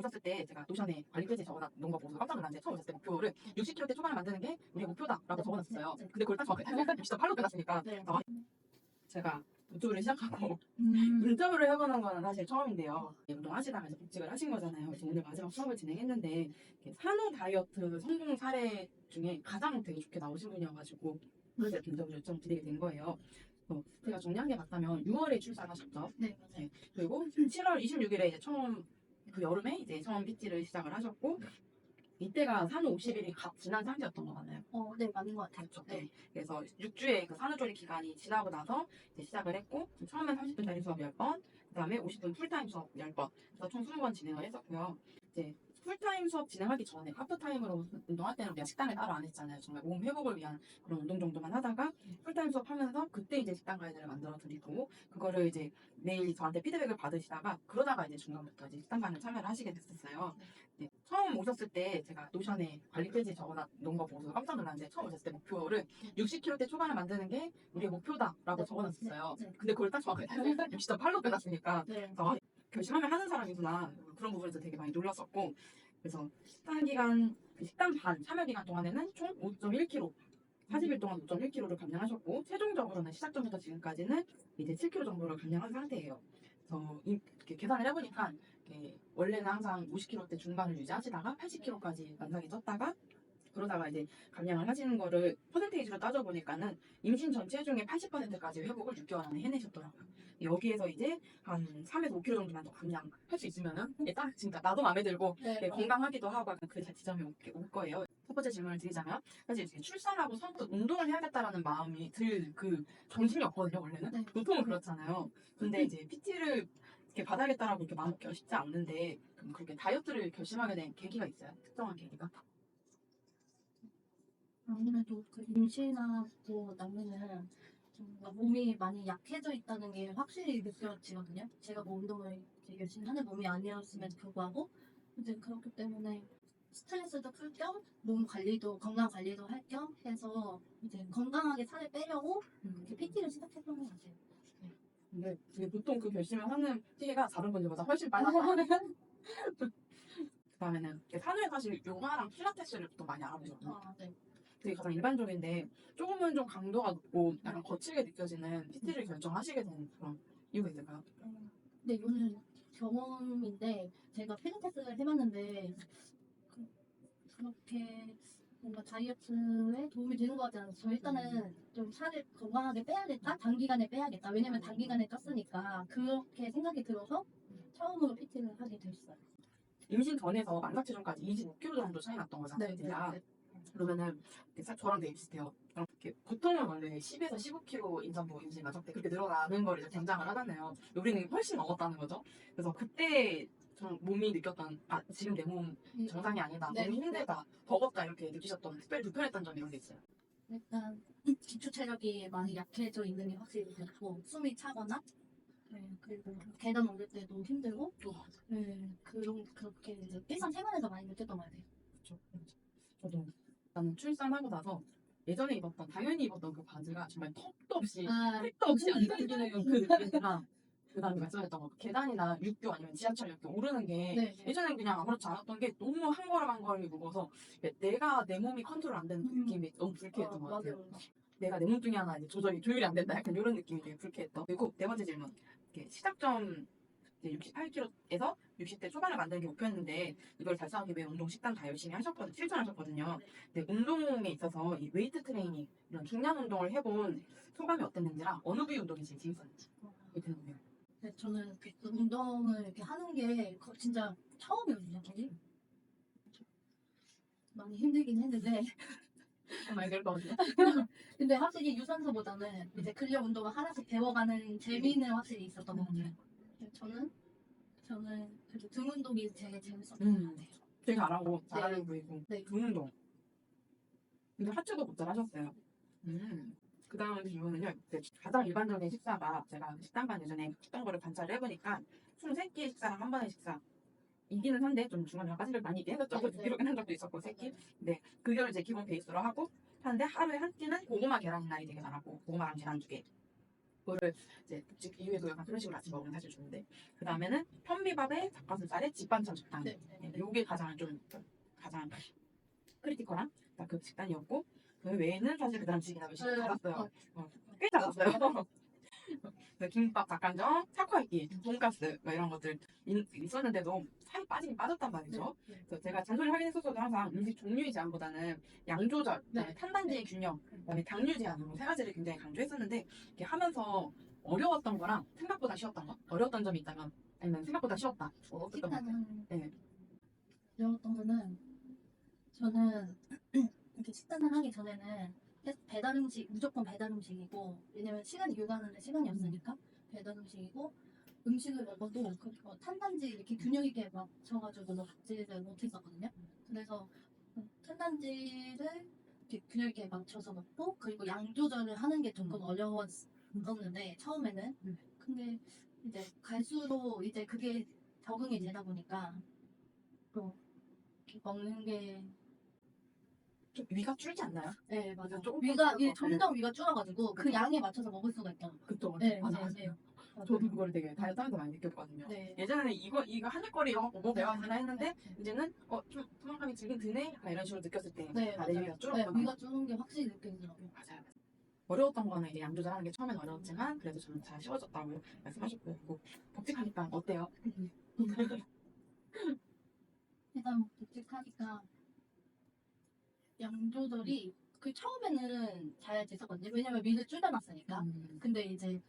오셨을 때 제가 노션에 관리 페이지에 적어놓은 거 보고 깜짝 놀랐는데 처음 오셨을 때 목표를 60kg 초반에 만드는 게 우리의 목표다라고 적어놨었어요. 네. 근데 그걸 딱 정확하게 68로 끝났으니까 네. 아, 제가 유튜브를 시작하고 음. 인터뷰를 해보는 거는 사실 처음인데요. 운동하시다가 이제 복직을 하신 거잖아요. 그래서 오늘 마지막 수업을 진행했는데 산후 다이어트 성공 사례 중에 가장 되게 좋게 나오신 분이어가지고 그래서 이렇게 인터뷰 요청 드리게 된 거예요. 어, 제가 정리한 게 맞다면 6월에 출산하셨죠. 네, 맞아요. 그리고 7월 26일에 이제 처음 그 여름에 이제 처음 PT를 시작을 하셨고 이때가 산후 50일이 갓 지난 상태였던 거 같나요? 어, 네, 맞는 것 같아요. 그렇죠. 네. 그래서 6주의 그 산후조리 기간이 지나고 나서 이제 시작을 했고 처음엔 30분짜리 수업 10번, 그 다음에 50분 풀타임 수업 10번, 그래서 총 20번 진행을 했었고요. 이제 풀타임 수업 진행하기 전에 하프타임으로 운동할 때는 우리가 식단을 따로 안 했잖아요. 정말 몸 회복을 위한 그런 운동 정도만 하다가 풀타임 수업 하면서 그때 이제 식단 가이드를 만들어 드리고 그거를 이제 매일 저한테 피드백을 받으시다가 그러다가 이제 중간부터 이제 식단반을 참여를 하시게 됐었어요. 네. 처음 오셨을 때 제가 노션에 관리 페이지에 적어놓은 거 보고 깜짝 놀랐는데 처음 오셨을 때 목표를 60kg 초반에 만드는 게 우리의 목표다라고 네. 적어놨었어요. 네. 근데 그걸 딱 정확하게 68로 끝났으니까 네. 결심하면 하는 사람이구나 그런 부분에서 되게 많이 놀랐었고 그래서 식단 기간 그 식단 반 참여 기간 동안에는 총 5.1kg 40일 동안 5.1kg를 감량하셨고 최종적으로는 시작 전부터 지금까지는 이제 7kg 정도를 감량한 상태예요. 그래서 이- 이렇게 계산을 해보니까 원래는 항상 50kg대 중반을 유지하시다가 80kg까지 만삭이 쪘다가 그러다가 이제 감량을 하시는 거를 퍼센테이지로 따져보니까는 임신 전체 중에 80%까지 회복을 6개월 안에 해내셨더라고요. 여기에서 이제 한 3에서 5kg 정도만 더 감량할 수 있으면은 이게 딱 진짜 나도 마음에 들고 네. 네, 건강하기도 하고 그 지점이 올, 올 거예요. 첫 번째 질문을 드리자면 사실 이제 출산하고 선부터 운동을 해야겠다라는 마음이 들 그 정신이 없거든요 원래는 네. 보통은 그렇잖아요. 근데 이제 PT를 이렇게 받아야겠다라고 이렇게 마음 먹기가 쉽지 않는데 그럼 그렇게 다이어트를 결심하게 된 계기가 있어요? 특정한 계기가? 아무래도 그 임신하고 나면은 좀 뭔가 몸이 많이 약해져 있다는 게 확실히 느껴지거든요. 제가 뭐 운동을 열심히 하는 몸이 아니었음에도 불구하고 이제 그렇기 때문에 스트레스도 풀 겸 몸 관리도 건강 관리도 할 겸 해서 이제 건강하게 살을 빼려고 이렇게 PT를 시작했던 것 같아요. 근데 그게 보통 그 결심을 하는 시기가 다른 분들보다 훨씬 빨라서 그다음에는 산후에 사실 요가랑 필라테스를 또 많이 알아보셨고 아, 네. 되게 가장 일반적인데 조금은 좀 강도가 높고 약간 거칠게 느껴지는 PT를 결정하시게 된 그런 이유가 있을까요? 근데 이거는 경험인데 제가 필라테스를 해봤는데 그, 그렇게 뭔가 다이어트에 도움이 되는 것 같지 않아서 저 일단은 좀 살을 건강하게 빼야겠다 단기간에 빼야겠다 왜냐면 단기간에 쪘으니까 그렇게 생각이 들어서 처음으로 PT를 하게 됐어요. 임신 전에서 만삭 체중까지 25kg 정도 차이 났던 거잖아요. 제가. 그러면은 저랑 되게 비슷해요. 이렇게 보통은 원래 10에서 15kg 임산부 임신 만삭 때 그렇게 늘어나는 걸 이제 권장을 하잖아요. 우리는 훨씬 넘었다는 거죠. 그래서 그때 좀 몸이 느꼈던 아 지금 내 몸 정상이 아니다, 네. 너무 힘들다, 버겁다 이렇게 느끼셨던 특별히 불편했던 점 이런 게 있어요. 일단 기초 체력이 많이 약해져 있는 게 확실히 그렇고 숨이 차거나 네, 그리고 계단 오를 때도 힘들고 네, 그런 그렇게 이제 일상 생활에서 많이 느꼈던 것 같아요. 그렇죠. 저도 나는 출산하고 나서 예전에 입었던 당연히 입었던 그 바지가 정말 턱도 없이 아, 택도 없이 안 당기는 그 느낌이랑 그다음에 말씀하셨던 거 계단이나 육교 아니면 지하철 이렇게 오르는 게 네. 예전에는 그냥 아무렇지 않았던 게 너무 한 걸음 한 걸음이 무거워서 내가 내 몸이 컨트롤 안 되는 음. 느낌이 너무 불쾌했던 것 같아요. 맞아요. 내가 내 몸뚱이 하나 이제 조절이 조율이 안 된다 약간 이런 느낌이 되게 불쾌했던. 그리고 네 번째 질문. 시작점 이제 68kg에서 60대 초반을 만드는 게 목표였는데 이걸 달성하기 위해 운동 식단 다 열심히 하셨거든요. 실천하셨거든요. 근데 운동에 있어서 이 웨이트 트레이닝 이런 중량 운동을 해본 소감이 어땠는지랑 어느 부위 운동이 제일 재밌었는지 궁금해요. 네, 저는 그 운동을 이렇게 하는 게 거- 진짜 처음이거든요, 저기. 많이 힘들긴 했는데, 정말 그럴 것 같아요. 근데 확실히 유산소보다는 이제 근력 운동을 하나씩 배워가는 재미는 확실히 있었던 것 같아요. 근데 저는, 저는 그래도 등 운동이 제일 재밌었던 음. 것 같아요. 되게 잘하고 잘하는 부위고 네. 등 운동. 근데 하체도 못 잘하셨어요. 음. 그 다음 질문은요. 이제 가장 일반적인 식사가 제가 식단반 예전에 했던 거를 관찰을 해보니까 총 3끼 식사랑 한 번의 식사. 이기는 한데 좀 중간에 빠지를 많이 있긴 했었죠. 네, 그 네. 기록은 한 적도 있었고 3끼. 네. 그걸 이제 기본 베이스로 하고 하는데 하루에 한 끼는 고구마 계란이나 되게 잘하고 고구마랑 계란 두 개. 그거를 이제 복직 이후에도 약간 그런 식으로 아침 먹으면 사실 좋은데 그 다음에는 현미밥에 닭가슴살에 집반찬 식단 네. 네. 요게 가장 좀 가장 크리티컬한 딱그 식단이었고 그 외에는 사실 그 다음 식이나 몇시 네. 작았어요 어, 꽤 작았어요 그 김밥, 닭간장, 타코야끼, 돈가스 뭐 이런 것들 인- 있었는데도 살이 빠지긴 빠졌단 말이죠 네. 그래서 제가 잔소리 하긴 했었어도 항상 음식 종류의 제한보다는 양 조절, 네. 탄단지의 균형, 그다음에 당류 제한으로 세 가지를 굉장히 강조했었는데 이렇게 하면서 어려웠던 거랑 생각보다 쉬웠던 거, 어려웠던 점이 있다면 아니면 생각보다 쉬웠다. 어, 어떤 거? 식단은 네. 어려웠던 거는 저는 이렇게 식단을 하기 전에는 배달 음식 무조건 배달 음식이고 왜냐면 시간이 육아하는데 시간이 없으니까 배달 음식이고 음식을 먹어도 그 어, 탄단지 이렇게 균형 있게 맞춰가지고 먹지를 못했었거든요. 그래서 음, 탄단지를 이렇게 균형 있게 맞춰서 먹고 그리고 양 조절을 하는 게 조금 음. 어려웠었는데 처음에는 음. 근데 이제 갈수록 이제 그게 적응이 되다 보니까 또 이렇게 먹는 게 좀 위가 줄지 않나요? 네, 맞아. 조금 위가, 줄어서. 점점 위가 줄어가지고 그 양에 맞춰서 먹을 수가 있다. 그쵸. 네, 맞아, 네, 맞아. 네. 맞아요. 저도 그거를 되게 다이어트 하면서 많이 느꼈거든요. 네. 예전에는 이거 이거 한입거리 이런 거 보고 배워야 했는데 이제는 어 좀 포만감이 들긴 드네 약간 이런 식으로 느꼈을 때 네, 아, 내 맞아요. 위가 네, 줄었구나. 위가 줄은 게 확실히 느껴지더라고요. 맞아요. 어려웠던 거는 이제 양 조절하는 게 처음엔 어려웠지만 그래도 저는 잘 쉬워졌다고 말씀하셨고요. 그리고 복직하니까 어때요? 일단 복직하니까 양 조절이 그 처음에는 잘 됐었거든요. 왜냐면 위를 줄여놨으니까. 음. 근데 이제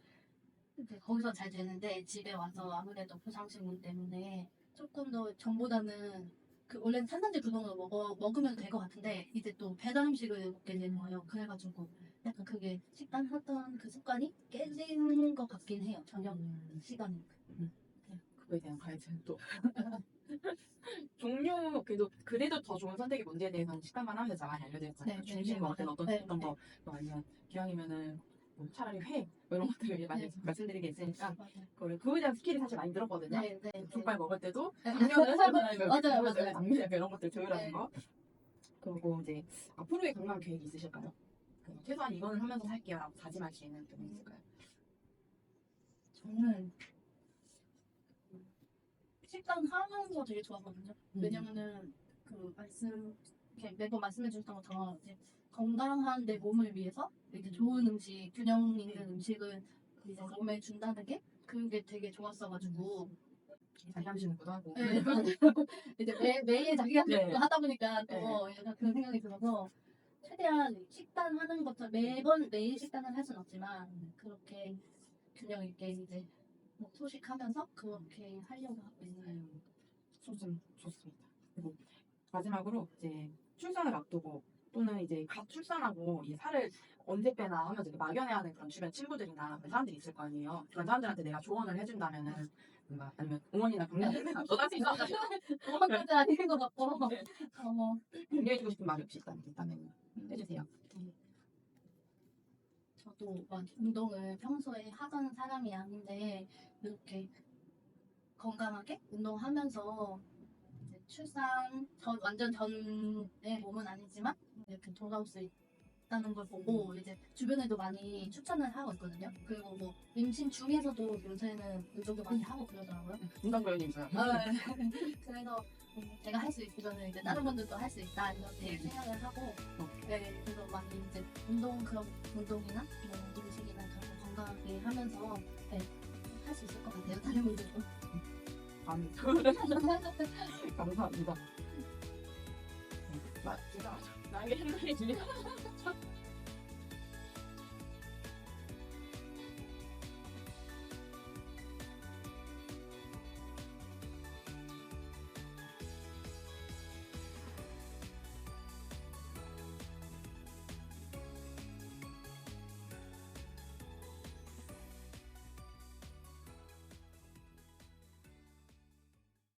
이제 거기서 잘 되는데 집에 와서 아무래도 보상식물 때문에 조금 더 전보다는 그 원래는 산산제 구동을 먹어 먹으면 될 것 같은데 이제 또 배달 음식을 먹게 되는 거예요. 그래가지고 약간 그게 식단 하던 그 습관이 깨지는 것 같긴 해요. 저녁 음. 시간이. 그거에 대한 가이드는 또 종류 그래도 그래도 더 좋은 선택이 뭔지에 대해서는 식단만 하면서 잘 많이 알려드렸잖아요. 네, 중심 네, 먹을 때는 어떤 네, 어떤 네. 거뭐 아니면 기왕이면은 뭐 차라리 회 뭐 이런 것들을 많이 네. 말씀드린 게 있으니까 맞아요. 그걸 그거에 대한 스킬이 사실 많이 늘었거든요. 네, 네, 네. 족발 먹을 때도 네. 당면을 맞아요, 맞아요. 당면 약간 이런 것들 조율하는 네. 거. 그리고 이제 앞으로의 건강 계획이 있으실까요? 그 최소한 이거는 하면서 살게요라고 다짐할 수 있는 부분이 있을까요? 저는 식단 하면서 되게 좋아하거든요. 왜냐면은 그 말씀 이렇게 매번 말씀해 주셨던 것처럼 이제 건강한 내 몸을 위해서 이제 좋은 음식, 균형 있는 음식을 이제 몸에 준다는 게 그게 되게 좋았어가지고 잘 잠시는구도 하고. 네, 이제 매, 매일 자기가 네. 하다 보니까 또 네. 약간 그런 생각이 들어서 최대한 식단 하는 것처럼 매번 매일 식단을 할 수는 없지만 그렇게 균형 있게 이제 뭐 소식하면서 그렇게 하려고 하고 있어요. 음, 좋습, 좋습니다. 그리고 마지막으로 이제 출산을 앞두고 또는 이제 갓 출산하고 이 살을 언제 빼나 하면서 막연해하는 그런 주변 친구들이나 그런 사람들이 있을 거 아니에요. 그런 사람들한테 내가 조언을 해준다면은 뭔가 아니면 응원이나 할수 있어. 그것까지 아닌 것 같고 네. 어, 격려해주고 싶은 말이 혹시 있다면, 있다면 해주세요. 저도 막 운동을 평소에 하던 사람이 아닌데 이렇게 건강하게 운동하면서 출산 전 완전 전의 몸은 아니지만 이렇게 돌아올 수 있 다는 걸 보고 이제 주변에도 많이 추천을 하고 있거든요. 그리고 뭐 임신 중에서도 요새는 운동도 많이 하고 그러더라고요. 운동 교육이 있어요. 아, 그래서 음, 제가 할 수 있으면 이제 다른 분들도 할 수 있다 이렇게 생각을 하고 네, 그래서 많이 이제 운동 그런 운동이나 뭐 음식이나 그런 거 건강하게 하면서 네, 할 수 있을 것 같아요 다른 분들도 감, 감사합니다. 나 진짜 나에게 힘들이 주니까